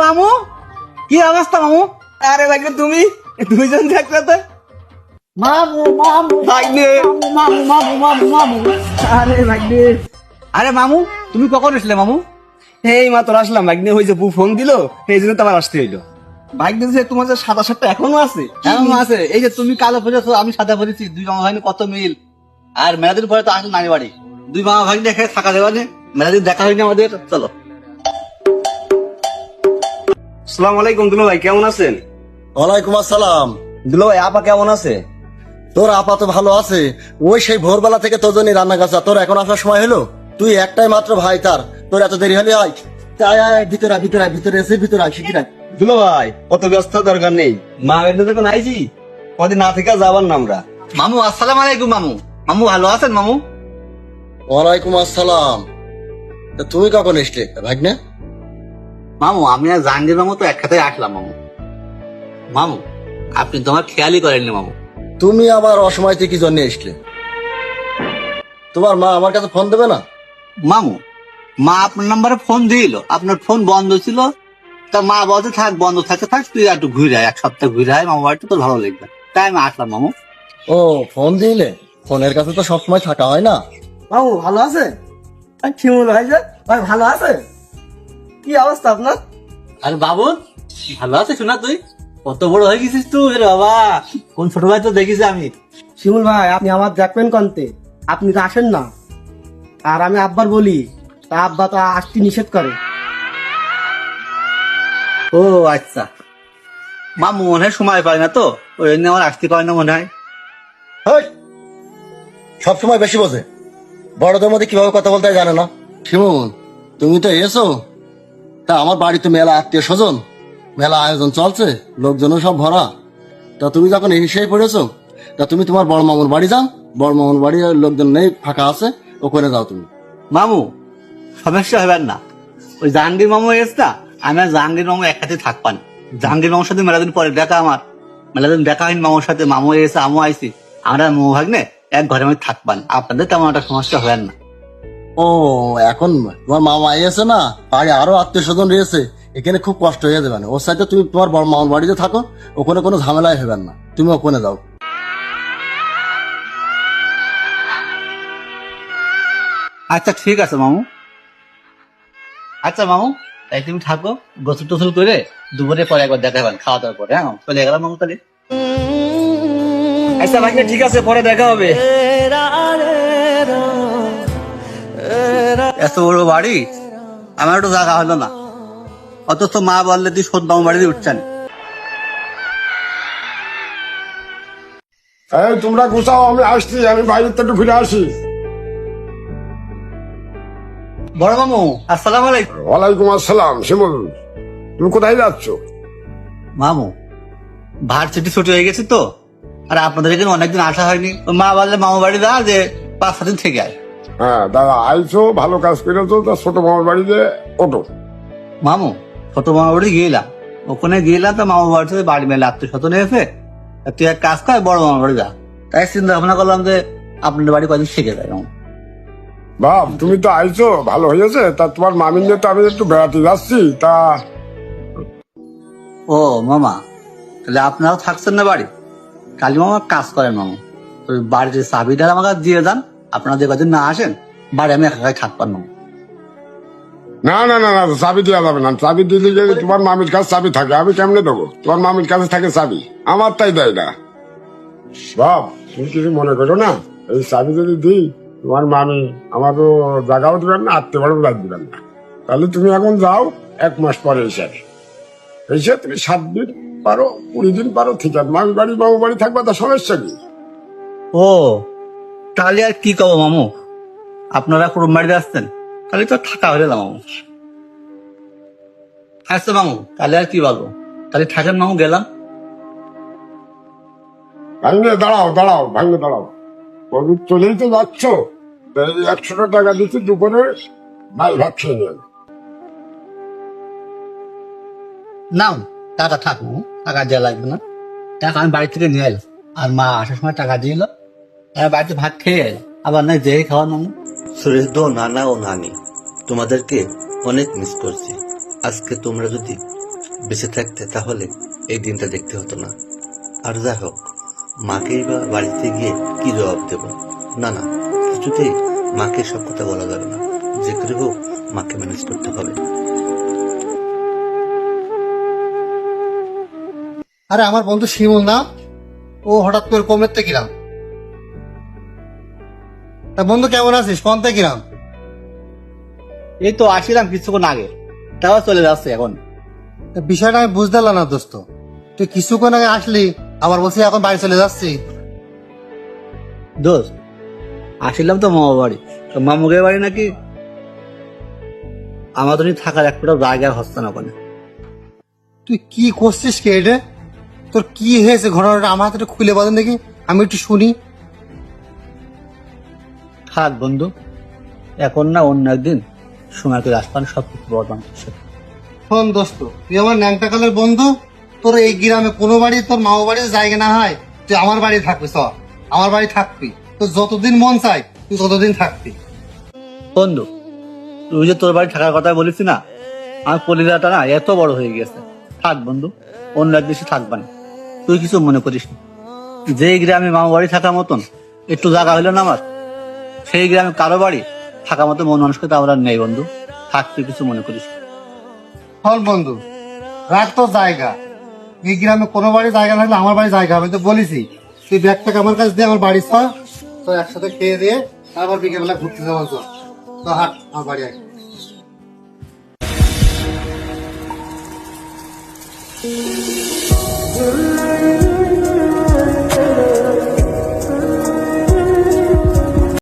মামু কি অবস্থা মামু আরে ভাগ্নে তুমি দুইজন থাকলে তো মামু মামু ভাগ্নে। মামু মামু মামু মামু আরে ভাগ্নে। আরে মামু তুমি কখন মামু? এই মাত্র আসলাম ভাগ্নে। ওই যে বউ ফোন দিল এই জন্য তো আমার আসতে হইল। ভাগ্নে যে তোমার যে সাদা শার্টটা এখনও আছে? এমন আছে। এই যে তুমি কালো পড়েছো আমি সাদা পড়েছি দুই মামা ভাই কত মিল। আর মেলা পরে তো আসলে নানি বাড়ি। দুই মামা ভাই দেখে থাকা দেওয়া নেই মেলা দেখা হয়নি আমাদের চলো। সালাম আলাইকুম দুলো ভাই কেমন আছেন? ওয়ালাইকুম আসসালাম। দুলো ভাই আপা কেমন আছে? তোর আপা তো ভালো আছে। ওই সেই ভোরবেলা থেকে তোর জন্য রান্না কাছে তোর এখন আসার সময় হলো? তুই একটাই মাত্র ভাই তার। তোর এত দেরি হলে আয়। আয়, আয়, ভিতরে ভিতরে ভিতরে এসে ভিতরে আয় শিখির আয়। দুলো ভাই অত ব্যস্ত দরকার নেই। মা বেঁধে যখন আইছি কদিন না থেকে যাবার না আমরা। মামু আসসালাম আলাইকুম মামু। মামু ভালো আছেন মামু? ওয়ালাইকুম আসসালাম। তা তুমি কখন এসলে ভাগ্নে? মামু আমি আর জাহাঙ্গীর মামু তো একসাথে আসলাম মামু। মামু আপনি তো আমার খেয়ালই করেননি মামু। তুমি আবার অসময়তে কি জন্য এসলে। তোমার মা আমার কাছে ফোন দেবে না? মামু মা আপনার নাম্বারে ফোন দিল। আপনার ফোন বন্ধ ছিল। তা মা বলতে থাক বন্ধ থাকে থাক তুই একটু ঘুরে আয় এক সপ্তাহ ঘুরে আয় মামু বাড়িতে তোর ভালো লাগবে। তাই আমি আসলাম মামু। ও ফোন দিলে? ফোনের কাছে তো সবসময় থাকা হয় না। বাবু ভালো আছে? শিমুল ভাই যে ভাই ভালো আছে? কি অবস্থা আপনার? আরে বাবু ভালো আছে শোনা তুই? কত বড় হয়ে গেছিস তুই রে বাবা। কোন ছোট ভাই তো দেখিস আমি। শিমুল ভাই আপনি আমার দেখবেন কন্তে। আপনি তো আসেন না। আর আমি আব্বার বলি তা আব্বা তো আসতে নিষেধ করে। ও আচ্ছা। মামু মনে হয় সময় পায় না তো ওই জন্য আমার আসতে পারে না মনে হয়। হেই! সবসময় বেশি বসে বড়দের মধ্যে কীভাবে কথা বলতে হয় জানে না। শিমুন তুমি তো এসো। তা আমার বাড়িতে মেলা আত্মীয় স্বজন, মেলা আয়োজন চলছে, লোকজনও সব ভরা। তা তুমি যখন এসেই পড়েছো, তা তুমি তোমার বড় মামুর বাড়ি যাও, বড় মামুর বাড়ি লোকজন নেই, ফাঁকা আছে, ও করে যাও তুমি। মামু, সমস্যা হবেন না। ওই জাহাঙ্গীর মামু এসটা আমি আর জাহাঙ্গীর মামু একসাথে থাকবান। জাহাঙ্গীর মামুর সাথে মেলাদিন পরে দেখা আমার। মেলাদিন দেখা হয়নি মামুর সাথে, মামু এসে আমু আইসি আমরা মামু ভাগ্নে এক ঘরের মধ্যে থাকবান। আপনাদের তেমন একটা সমস্যা হবেন না। ও এখন তোমার মামা এসে না বাড়ি আরও আত্মীয় স্বজন রয়েছে এখানে খুব কষ্ট হয়ে যাবে না। ওর সাথে তুমি তোমার বড় মামার বাড়িতে থাকো ওখানে কোনো ঝামেলাই হবেন না। তুমি ওখানে যাও। আচ্ছা ঠিক আছে মামু। আচ্ছা মামু তাই তুমি থাকো গোসল টোসল করে দুপুরে পরে একবার দেখা হবেন খাওয়া দাওয়ার পরে হ্যাঁ? চলে গেলাম মামু তাহলে। আচ্ছা ভাগ্নে ঠিক আছে পরে দেখা হবে। এত বড় বাড়ি? আমার একটু জায়গা হলো না। অথচ মা বললে তুই সদ্য আমার বাড়িতে উঠছেন। এই তোমরা গুছাও আমি আসছি আমি বাইরের থেকে ফিরে আসি। বড় মামু আসসালাম আলাইকুম। ওয়ালাইকুম আসসালাম শিমুল। তুমি কোথায় যাচ্ছ? মামু ভার্সিটি ছুটি হয়ে গেছে তো আর আপনাদের এখানে অনেকদিন আসা হয়নি। মা বললে মামু বাড়ি যা যে পাঁচ সাত দিন থেকে আয়। হ্যাঁ দাদা আইছো ভালো কাজ করেছ তা ছোট মামার বাড়িতে ওটো মামু ছোট মামা বাড়ি গিয়েলাম ওখানে গিয়েলাম তো মামা বাড়ি থেকে বাড়ি মেলে আত্মীয় স্বজন এসে তুই এক কাজ কর বড় মামা বাড়ি যা। তাই চিন্তা ভাবনা করলাম যে আপনাদের বাড়ি কদিন থেকে যায় বাপ তুমি তো আইছো ভালো হয়েছে তা তোমার মামিন তো আমি একটু বেড়াতে যাচ্ছি তা ও মামা তাহলে আপনারাও থাকছেন না বাড়ি? কালী মামা কাজ করেন মামু। তো বাড়ির চাবিটা আমাকে দিয়ে দেন আপনারা যে কদিন না আসেন বাড়ি আমি একা একাই থাকতাম মামু না না না না চাবি দেওয়া যাবে না। চাবি দিলে যদি তোমার মামির কাছে চাবি থাকে আমি কেমনে দেবো? তোমার মামির কাছে থাকে চাবি আমার তাই দেয় না। বাপ তুমি কিছু মনে করো না? এই চাবি যদি দিই তোমার মামি আমারও জায়গাও দিবেন না আত্মীয় বাড়িও লাগ দিবেন না। তাহলে তুমি এখন যাও এক মাস পরে এসে এসে তুমি সাত দিন পারো কুড়ি দিন পারো ঠিক আছে। মামি বাড়ি বাবু বাড়ি থাকবে তা সমস্যা কি? ও তাহলে আর কি কব মামু? আপনারা কুড়ুম বাড়িতে আসতেন তাহলে তো থাকা হলে না মামু। আচ্ছা মামু তাহলে আর কি বলব? তাহলে থাকেন মামু গেলাম। ভাঙলে দাঁড়াও দাঁড়াও ভাঙলে দাঁড়াও। কবি চলেই তো যাচ্ছ। একশো টাকা দিচ্ছি দুপুরে মাছ ভাত খেয়ে নেন নাও টাকা থাক মামু টাকা দেওয়া লাগবে না। টাকা আমি বাড়ি থেকে নিয়ে এলাম। আর মা আসার সময় টাকা দিয়ে এলো। বাড়িতে ভাত খেয়ে আবার না যেই খাওয়া মামু সুরেশ দো নানা ও নানি তোমাদেরকে অনেক মিস করছি। আজকে তোমরা যদি বেঁচে থাকতে তাহলে এই দিনটা দেখতে হতো না। আর যা হোক মাকেই বা বাড়িতে গিয়ে কি জবাব দেব? না না কিছুতেই মাকে সব কথা বলা যাবে না। যে করে হোক মাকে ম্যানেজ করতে হবে। আরে আমার বন্ধু শিমুল না? ও হঠাৎ করে কমের থেকে কিরাম তা বন্ধু কেমন আছিস? কোন থেকে কিরাম? এই তো আসিলাম কিছুক্ষণ আগে। তাও চলে যাচ্ছে এখন। তা বিষয়টা আমি বুঝতে পারলাম না দোস্ত। তুই কিছুক্ষণ আগে আসলি আবার বলছি এখন বাড়ি চলে যাচ্ছি। দোস্ত আসিলাম তো মামা বাড়ি। তো মামুগের বাড়ি নাকি? আমাদের থাকার একটা জায়গা হচ্ছে না ওখানে। তুই কি করছিস কে এটা তোর কি হয়েছে? ঘটনাটা আমার হাতে একটু খুলে বলেন দেখি। আমি একটু শুনি। থাক বন্ধু। এখন না অন্য একদিন সময় করে আসবান সব কিছু বর্তমান করছে শোন দোস্ত তুই আমার ন্যাংটা কালের বন্ধু। তোর এই গ্রামে কোনো বাড়ি তোর মামা বাড়ির জায়গা না হয়। তুই আমার বাড়ি থাকবি চ আমার বাড়ি থাকবি। তোর যতদিন মন চাই তুই ততদিন থাকবি। বন্ধু তুই যে তোর বাড়ি থাকার কথা বলিস না আমার কলিজাটা না এত বড় হয়ে গেছে। থাক বন্ধু অন্য এক দেশে থাকবা না। তুই কিছু মনে করিস না। যে গ্রামে মামা বাড়ি থাকার মতন একটু জায়গা হলো না আমার? সেই গ্রামে কারও বাড়ি থাকার মতো মন মানুষকে তো আমরা নেই বন্ধু। থাকতে কিছু মনে করিস না। বন্ধু রাখ তোর জায়গা। এই গ্রামে কোনো বাড়ি জায়গা থাকলে আমার বাড়ি জায়গা হবে। তো বলিসি তুই ব্যাগটাকে আমার কাছে দিয়ে আমার বাড়ি চ তো একসাথে খেয়ে দিয়ে তারপর বিকেলবেলা ঘুরতে যাব চল। তো হাট আমার বাড়ি আয়। Thank